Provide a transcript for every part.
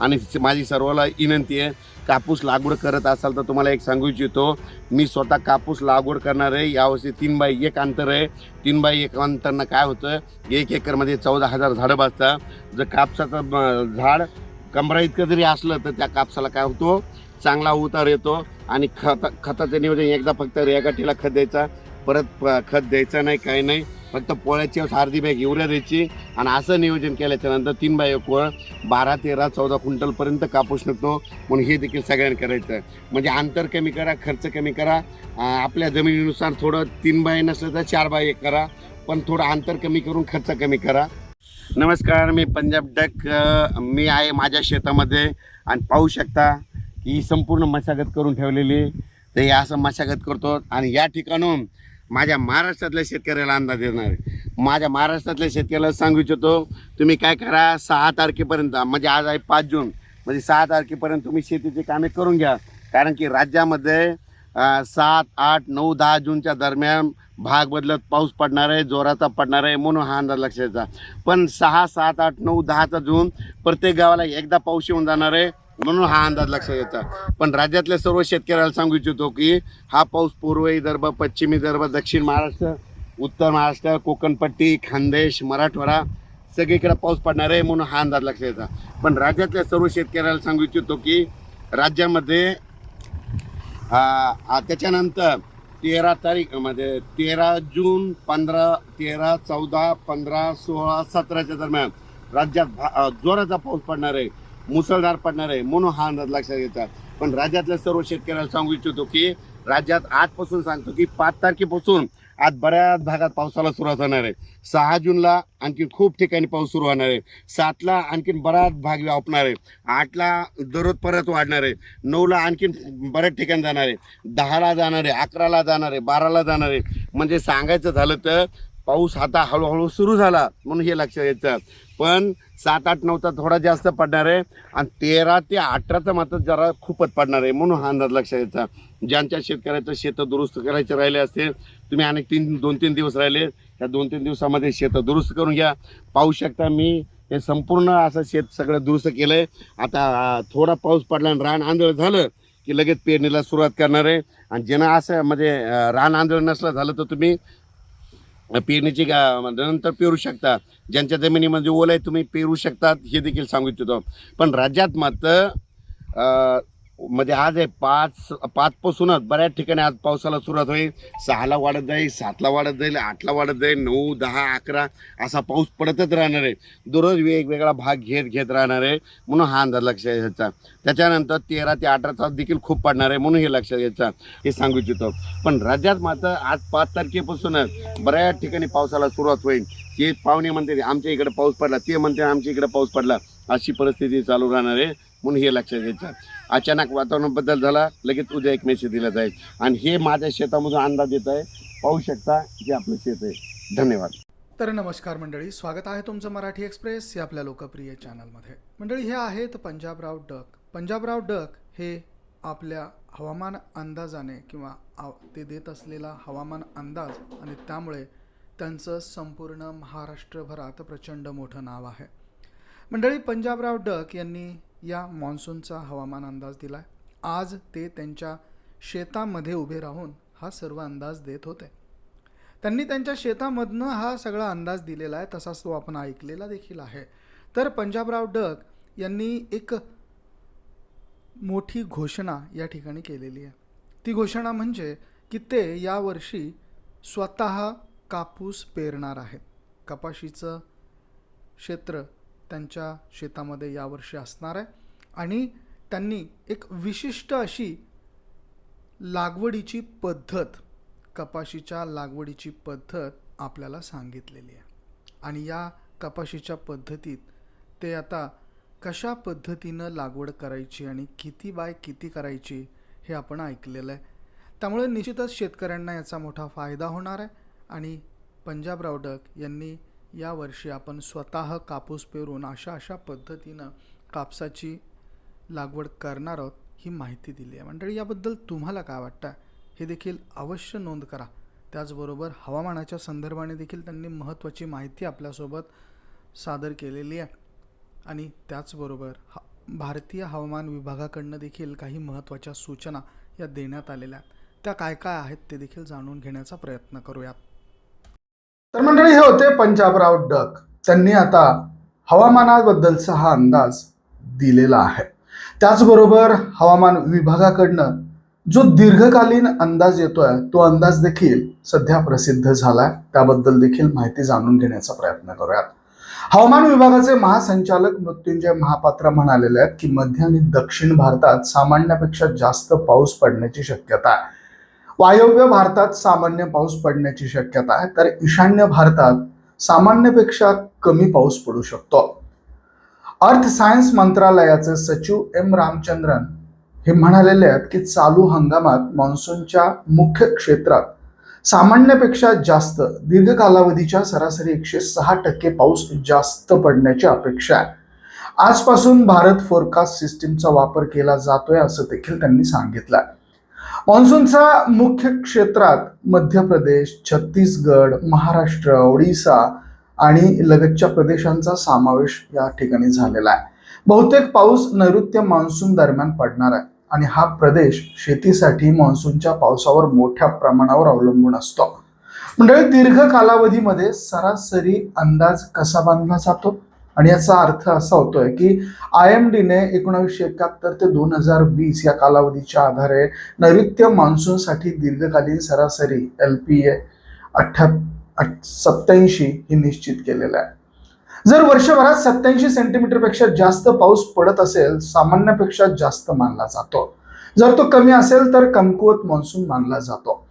आणि माझी सर्वाला विनंती आहे कापूस लागवड करत असाल तर तुम्हाला एक सांगू इच्छितो मी स्वतः कापूस लागवड करणार आहे यावर्षी तीन बाय एक अंतर आहे. तीन बाय एक अंतरनं काय होतं एक एकरमध्ये चौदा हजार झाडं बसतात. जर कापसाचं झाड कमरा इतकं जरी असलं तर त्या कापसाला काय होतो चांगला उतार येतो आणि खत खताचं नियोजन एकदा फक्त रेगाठीला खत द्यायचा परत प- खत द्यायचं नाही काही नाही. फक्त पोळ्याची अर्धी बॅग युरिया द्यायची आणि असं नियोजन केल्याच्यानंतर तीन बाय एक वळ बारा तेरा चौदा क्विंटलपर्यंत कापूस निघतो. म्हणून हे देखील सगळ्यांनी करायचं. म्हणजे अंतर कमी करा खर्च कमी करा. आपल्या जमिनीनुसार थोडं तीन बाय नसलं तर चार बाय एक करा. पण थोडं अंतर कमी करून खर्च कमी करा. नमस्कार मी पंजाब डक मी आहे माझ्या शेतामध्ये. आणि पाहू शकता ही संपूर्ण मशागत करून ठेवलेली तर हे असं मशागत करतो. आणि या ठिकाणून माझ्या महाराष्ट्रातल्या शेतकऱ्याला अंदाज देणार आहे. माझ्या महाराष्ट्रातल्या शेतकऱ्याला सांगू इच्छितो तुम्ही काय करा सहा तारखेपर्यंत म्हणजे आज आहे पाच जून म्हणजे सहा तारखेपर्यंत तुम्ही शेतीची कामे करून घ्या. कारण की राज्यामध्ये सात आठ नऊ दहा जूनच्या दरम्यान भाग बदलत पाऊस पडणार आहे जोराचा पडणार आहे म्हणून हा अंदाज लक्षाचा पण सहा सात आठ नऊ दहाचा जून प्रत्येक गावाला एकदा पाऊस येऊन जाणार आहे. म्हणून हा अंदाज लक्षात येतात पण राज्यातल्या सर्व शेतकऱ्याला सांगू इच्छितो की हा पाऊस पूर्व विदर्भ पश्चिम विदर्भ दक्षिण महाराष्ट्र उत्तर महाराष्ट्र कोकणपट्टी खानदेश मराठवाडा सगळीकडे पाऊस पडणार आहे म्हणून हा अंदाज लक्षात येतात पण राज्यातल्या सर्व शेतकऱ्याला सांगू इच्छितो की राज्यामध्ये त्याच्यानंतर तेरा तारीख म्हणजे तेरा जून पंधरा तेरा चौदा पंधरा सोळा सतराच्या दरम्यान राज्यात भा- जोराचा पाऊस पडणार आहे. मुसळधार पडणार आहे म्हणून हा अंदाज लक्षात येतात पण राज्यातल्या सर्व शेतकऱ्याला सांगू इच्छितो की राज्यात आजपासून सांगतो की पाच तारखेपासून आज बऱ्याच भागात पावसाला सुरुवात होणार आहे. सहा जूनला आणखी खूप ठिकाणी पाऊस सुरू होणार आहे. सातला आणखीन बराच भाग व्यापणार आहे. आठला दररोज परत वाढणार आहे. नऊला आणखीन बऱ्याच ठिकाणी जाणार आहे. दहाला जाणार आहे अकराला जाणार आहे बाराला जाणार आहे. म्हणजे सांगायचं झालं तर पाऊस आता हळूहळू सुरू झाला म्हणून हे लक्षात येतं. पण सात आठ नऊचा थोडा जास्त पडणार आहे. आणि तेरा ते अठराचा मात्र जरा खूपच पडणार आहे म्हणून हा अंदाज लक्षात यायचा ज्यांच्या शेतकऱ्याचं शेतं दुरुस्त करायचे राहिले असतील तुम्ही अनेक तीन दोन तीन दिवस राहिले त्या दोन तीन दिवसामध्ये शेतं दुरुस्त करून घ्या. पाहू शकता मी हे संपूर्ण असं शेत सगळं दुरुस्त केलं आहे आता थोडा पाऊस पडला आणि रान आंधळ झालं की लगेच पेरणीला सुरुवात करणार आहे. आणि ज्यांना असं म्हणजे रान आंधळ नसलं झालं तर तुम्ही पेरणीची गा- म्हणजे नंतर पेरू शकता. ज्यांच्या जमिनीमध्ये ओला आहे तुम्ही पेरू शकतात हे देखील सांगू इच्छितो. पण राज्यात मात्र म्हणजे आज आहे पाच पाचपासूनच बऱ्याच ठिकाणी आज पावसाला सुरुवात होईल. सहाला वाढत जाईल सातला वाढत जाईल आठला वाढत जाईल नऊ दहा अकरा असा पाऊस पडतच राहणार आहे. दररोज वेगवेगळा भाग घेत घेत राहणार आहे म्हणून हा अंदाज लक्षात घ्यायचा. त्याच्यानंतर तेरा ते अठरा तास देखील खूप पडणार आहे म्हणून हे लक्षात घ्यायचा. हे सांगू इच्छितो. पण राज्यात मात्र आज पाच तारखेपासूनच बऱ्याच ठिकाणी पावसाला सुरुवात होईल. जे पाहुणे म्हणते आमच्या इकडे पाऊस पडला ते म्हणते आमच्या इकडे पाऊस पडला अशी परिस्थिती चालू राहणार आहे. म्हणून हे लक्षात घ्यायचं अचानक वातावरण बदल झाला लगेच उद्या एक मेसेज दिला जाईल. आणि हे माझ्या शेतामधून अंदाज येत आहे. पाहू शकता जे आपलं शेत आहे. धन्यवाद. तर नमस्कार मंडळी स्वागत आहे तुमचं मराठी एक्सप्रेस या आपल्या लोकप्रिय चॅनलमध्ये मंडळी हे आहेत पंजाबराव डक. पंजाबराव डक हे आपल्या हवामान अंदाजाने किंवा ते देत असलेला हवामान अंदाज आणि त्यामुळे त्यांचं संपूर्ण महाराष्ट्रभरात प्रचंड मोठं नाव आहे. मंडळी पंजाबराव डक यांनी या मान्सूनचा हवामान अंदाज दिला आहे आज ते त्यांच्या शेतामध्ये उभे राहून हा सर्व अंदाज देत होते. त्यांनी त्यांच्या शेतामधनं हा सगळा अंदाज दिलेला आहे तसाच तो आपण ऐकलेला देखील आहे. तर पंजाबराव डक यांनी एक मोठी घोषणा या ठिकाणी केलेली आहे. ती घोषणा म्हणजे की ते यावर्षी स्वतः कापूस पेरणार आहेत. कपाशीचं क्षेत्र त्यांच्या शेतामध्ये यावर्षी असणार आहे. आणि त्यांनी एक विशिष्ट अशी लागवडीची पद्धत कपाशीच्या लागवडीची पद्धत आपल्याला सांगितलेली आहे. आणि या कपाशीच्या पद्धतीत ते आता कशा पद्धतीनं लागवड करायची आणि किती बाय किती करायची हे आपण ऐकलेलं आहे. त्यामुळे निश्चितच शेतकऱ्यांना याचा मोठा फायदा होणार आहे. आणि पंजाब रावडक यांनी यावर्षी आपण स्वतः कापूस पेरून अशा अशा पद्धतीनं कापसाची लागवड करणार आहोत ही माहिती दिली आहे. मंडळी याबद्दल तुम्हाला काय वाटतं? हे देखील अवश्य नोंद करा. त्याचबरोबर हवामानाच्या संदर्भाने देखील त्यांनी महत्त्वाची माहिती आपल्यासोबत सादर केलेली आहे. आणि त्याचबरोबर हा भारतीय हवामान विभागाकडनं देखील काही महत्त्वाच्या सूचना या देण्यात आलेल्या आहेत. त्या काय काय आहेत ते देखील जाणून घेण्याचा प्रयत्न करूयात. तर मंडळी हे होते पंजाबराव डक. त्यांनी आता हवामानाबद्दलचा हा अंदाज दिलेला आहे. त्याचबरोबर हवामान विभागाकडनं जो दीर्घकालीन अंदाज येतोय तो अंदाज देखील सध्या प्रसिद्ध झालाय. त्याबद्दल देखील माहिती जाणून घेण्याचा प्रयत्न करूयात. हवामान विभागाचे महासंचालक मृत्युंजय महापात्र म्हणालेले आहेत की मध्य आणि दक्षिण भारतात सामान्यापेक्षा जास्त पाऊस पडण्याची शक्यता आहे. वायव्य भारतात सामान्य पाऊस पडण्याची शक्यता आहे तर ईशान्य भारतात सामान्यपेक्षा कमी पाऊस पडू शकतो. अर्थ सायन्स मंत्रालयाचे सचिव एम रामचंद्रन हे म्हणालेले आहेत की चालू हंगामात मान्सूनच्या मुख्य क्षेत्रात सामान्यपेक्षा जास्त दीर्घ कालावधीच्या सरासरी एकशे सहा टक्के पाऊस जास्त पडण्याची अपेक्षा आहे. आजपासून भारत फोरकास्ट सिस्टीमचा वापर केला जातोय असं देखील त्यांनी सांगितलं मान्सूनचा मुख्य क्षेत्रात मध्य प्रदेश छत्तीसगड महाराष्ट्र ओडिसा आणि लगतच्या प्रदेशांचा समावेश या ठिकाणी झालेला आहे. बहुतेक पाऊस नैऋत्य मान्सून दरम्यान पडणार आहे आणि हा प्रदेश शेतीसाठी मान्सूनच्या पावसावर मोठ्या प्रमाणावर अवलंबून असतो. मंडळी दीर्घ कालावधीमध्ये सरासरी अंदाज कसा बांधला जातो? आणि याचा अर्थ असा होतोय की आय एम डीने एकोणावीसशे एकाहत्तर ते दोन हजार वीस या कालावधीच्या आधारे नैऋत्य मान्सूनसाठी दीर्घकालीन सरासरी एल पी ए अठ्ठ्या सत्याऐंशी ही निश्चित केलेलं आहे. जर वर्षभरात सत्याऐंशी सेंटीमीटरपेक्षा जास्त पाऊस पडत असेल सामान्यपेक्षा जास्त मानला जातो. जर तो कमी असेल तर कमकुवत मान्सून मानला जातो.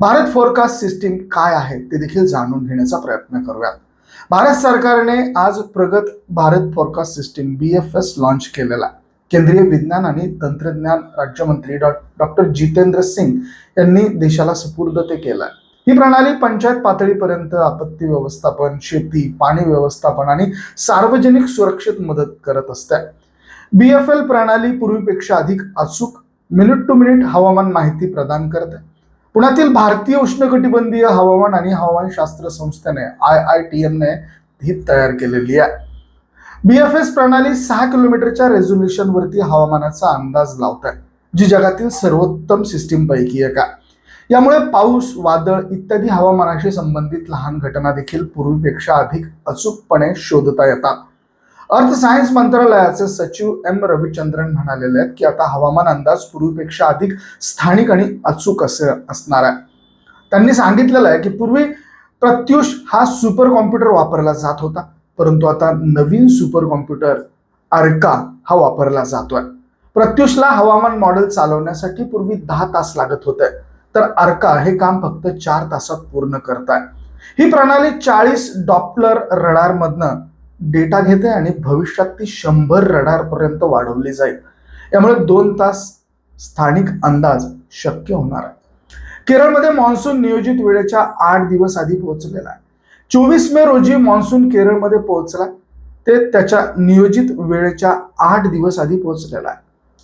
भारत फोरकास्ट सिस्टीम काय आहे ते देखील जाणून घेण्याचा प्रयत्न करूयात. भारत सरकारने आज प्रगत Bharat forecast system B F S launch केलेला केंद्रीय विज्ञान आणि तंत्रज्ञान राज्यमंत्री डॉ डॉक्टर जितेंद्र सिंग यांनी देशाला सुपूर्द ते केलं आहे. ही प्रणाली पंचायत पातळीपर्यंत आपत्ती व्यवस्थापन शेती पाणी व्यवस्थापन आणि सार्वजनिक सुरक्षेत मदत करत असते. बी एफ एल प्रणाली पूर्वीपेक्षा अधिक अचूक मिनिट टू मिनिट हवामान माहिती प्रदान करते. पुण्यातील भारतीय उष्णकटिबंधीय हवामान आणि हवामानशास्त्र संस्थेने आय आय टी एमने ही तयार केलेली आहे. बी एफ एस प्रणाली सहा किलोमीटरच्या रेझोल्युशनवरती हवामानाचा अंदाज लावत आहे जी जगातील सर्वोत्तम सिस्टीमपैकी एक आहे. यामुळे पाऊस वादळ इत्यादी हवामानाशी संबंधित लहान घटना देखील पूर्वीपेक्षा अधिक अचूकपणे शोधता येतात. अर्थ सायन्स मंत्रालयाचे सचिव एम रविचंद्रन म्हणालेले आहेत की आता हवामान अंदाज पूर्वीपेक्षा अधिक स्थानिक आणि अचूक असे असणार आहे. त्यांनी सांगितलेलं आहे की पूर्वी प्रत्युष हा सुपर कॉम्प्युटर वापरला जात होता परंतु आता नवीन सुपर कॉम्प्युटर अर्का हा वापरला जातोय. प्रत्युषला हवामान मॉडेल चालवण्यासाठी पूर्वी दहा तास लागत होते तर अर्का हे काम फक्त चार तासात पूर्ण करत आहे ही प्रणाली चाळीस डॉपलर रडारमधनं डेटा घेते आणि भविष्यात ती शंभर रडारपर्यंत वाढवली जाईल. यामुळे दोन तास स्थानिक अंदाज शक्य होणार आहे. केरळमध्ये मान्सून नियोजित वेळेच्या आठ दिवस आधी पोहोचलेला आहे. चोवीस मे रोजी मान्सून केरळमध्ये पोहोचला. ते त्याच्या नियोजित वेळेच्या आठ दिवस आधी पोहोचलेला आहे.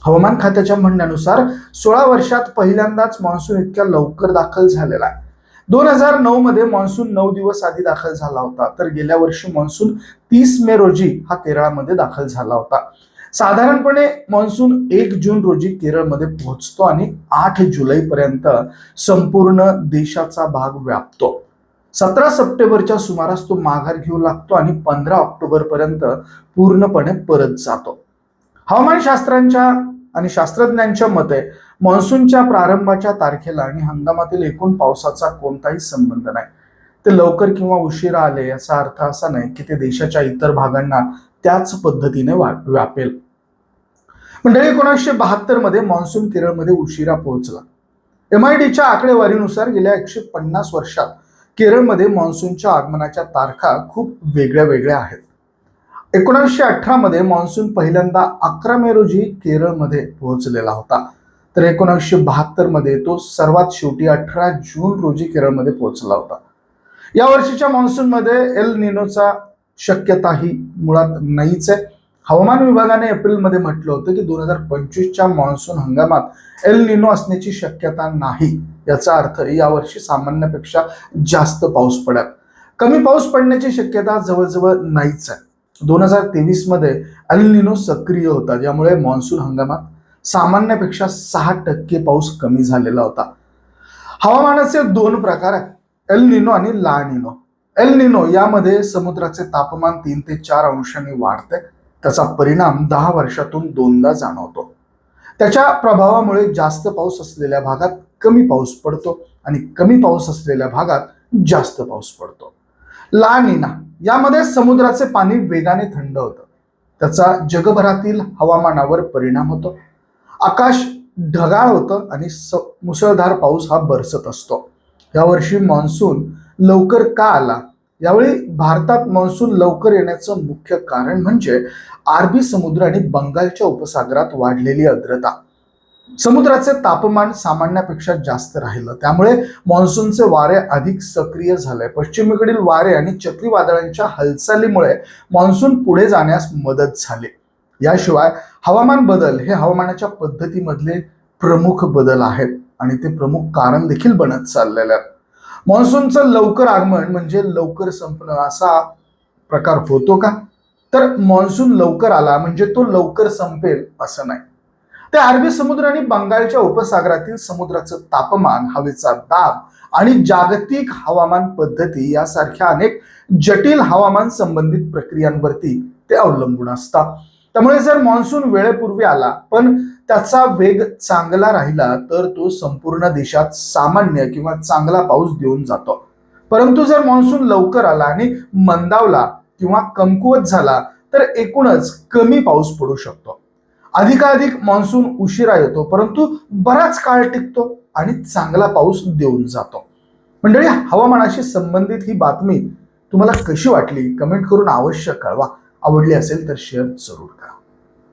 हवामान खात्याच्या म्हणण्यानुसार सोळा वर्षात पहिल्यांदाच मान्सून इतक्या लवकर दाखल झालेला आहे. दोन हजार नऊ मध्ये मान्सून नऊ दिवस आधी दाखल झाला होता. तर गेल्या वर्षी मान्सून तीस मे रोजी हा केरळामध्ये दाखल झाला होता. साधारणपणे मान्सून एक जून रोजी केरळमध्ये पोहोचतो आणि आठ जुलैपर्यंत संपूर्ण देशाचा भाग व्यापतो. सतरा सप्टेंबरच्या सुमारास तो माघार घेऊ लागतो आणि पंधरा ऑक्टोबर पर्यंत पूर्णपणे परत जातो. हवामानशास्त्रांच्या आणि शास्त्रज्ञांच्या मते मान्सूनच्या प्रारंभाच्या तारखेला आणि हंगामातील एकूण पावसाचा कोणताही संबंध नाही. ते लवकर किंवा उशिरा आले याचा अर्थ असा नाही की ते देशाच्या इतर भागांना त्याच पद्धतीने व्यापेल. मंडळी एकोणीसशे बहात्तरमध्ये मान्सून केरळमध्ये उशिरा पोहोचला. एम आय डीच्या आकडेवारीनुसार गेल्या एकशे पन्नास वर्षात केरळमध्ये मान्सूनच्या आगमनाच्या तारखा खूप वेगळ्या वेगळ्या आहेत. एकोणीसशे अठरा मध्ये मान्सून पहिल्यांदा अकरा मे रोजी केरळमध्ये पोहोचलेला होता. तर एकोणीसशे बहात्तरमध्ये तो सर्वात शेवटी अठरा जून रोजी केरळमध्ये पोहोचला होता. या वर्षीच्या मान्सूनमध्ये एल निनोचा शक्यता ही मुळात नाहीच आहे. हवामान विभागाने एप्रिलमध्ये म्हटलं होतं की दोन हजार पंचवीसच्या मान्सून हंगामात एल निनो असण्याची शक्यता नाही. याचा अर्थ यावर्षी सामान्यापेक्षा जास्त पाऊस पडेल. कमी पाऊस पडण्याची शक्यता जवळजवळ नाहीच आहे. दोन हजार तेवीसमध्ये अल्निनो सक्रिय होता ज्यामुळे मान्सून हंगामात सामान्यपेक्षा सहा टक्के पाऊस कमी झालेला होता. हवामानाचे दोन प्रकार आहेत. एल निनो आणि ला निनो एल निनो यामध्ये समुद्राचे तापमान तीन ते चार अंशांनी वाढते. त्याचा परिणाम दहा वर्षातून दोनदा जाणवतो. त्याच्या प्रभावामुळे जास्त पाऊस असलेल्या भागात कमी पाऊस पडतो आणि कमी पाऊस असलेल्या भागात जास्त पाऊस पडतो. ला निना यामध्ये समुद्राचे पाणी वेगाने थंड होतं. त्याचा जगभरातील हवामानावर परिणाम होतो. आकाश ढगाळ होतं आणि स मुसळधार पाऊस हा बरसत असतो. यावर्षी मान्सून लवकर का आला? यावेळी भारतात मान्सून लवकर येण्याचं मुख्य कारण म्हणजे अरबी समुद्र आणि बंगालच्या उपसागरात वाढलेली आर्द्रता. समुद्राचे तापमान सामान्यापेक्षा जास्त राहिलं. त्यामुळे मान्सूनचे वारे अधिक सक्रिय झाले पश्चिमेकडील वारे आणि चक्रीवादळांच्या हालचालीमुळे मान्सून पुढे जाण्यास मदत झाली. याशिवाय हवामान बदल हे हवामानाच्या पद्धतीमधले प्रमुख बदल आहेत आणि ते प्रमुख कारण देखील बनत चाललेले आहेत. मान्सूनचं लवकर आगमन म्हणजे लवकर संपणं असा प्रकार होतो का? तर मान्सून लवकर आला म्हणजे तो लवकर संपेल असं नाही. ते अरबी समुद्र आणि बंगालच्या उपसागरातील समुद्राचं तापमान हवेचा दाब आणि जागतिक हवामान पद्धती यासारख्या अनेक जटिल हवामान संबंधित प्रक्रियांवरती ते अवलंबून असतात. त्यामुळे जर मान्सून वेळेपूर्वी आला पण त्याचा वेग चांगला राहिला तर तो संपूर्ण देशात सामान्य किंवा चांगला पाऊस देऊन जातो. परंतु जर मान्सून लवकर आला आणि मंदावला किंवा कमकुवत झाला तर एकूणच कमी पाऊस पडू शकतो. अधिकाधिक मान्सून उशिरा येतो परंतु बराच काळ टिकतो आणि चांगला पाऊस देऊन जातो. मंडळी हवामानाशी संबंधित ही बातमी तुम्हाला कशी वाटली? कमेंट करून अवश्य कळवा. आवडली असेल तर शेअर जरूर करा.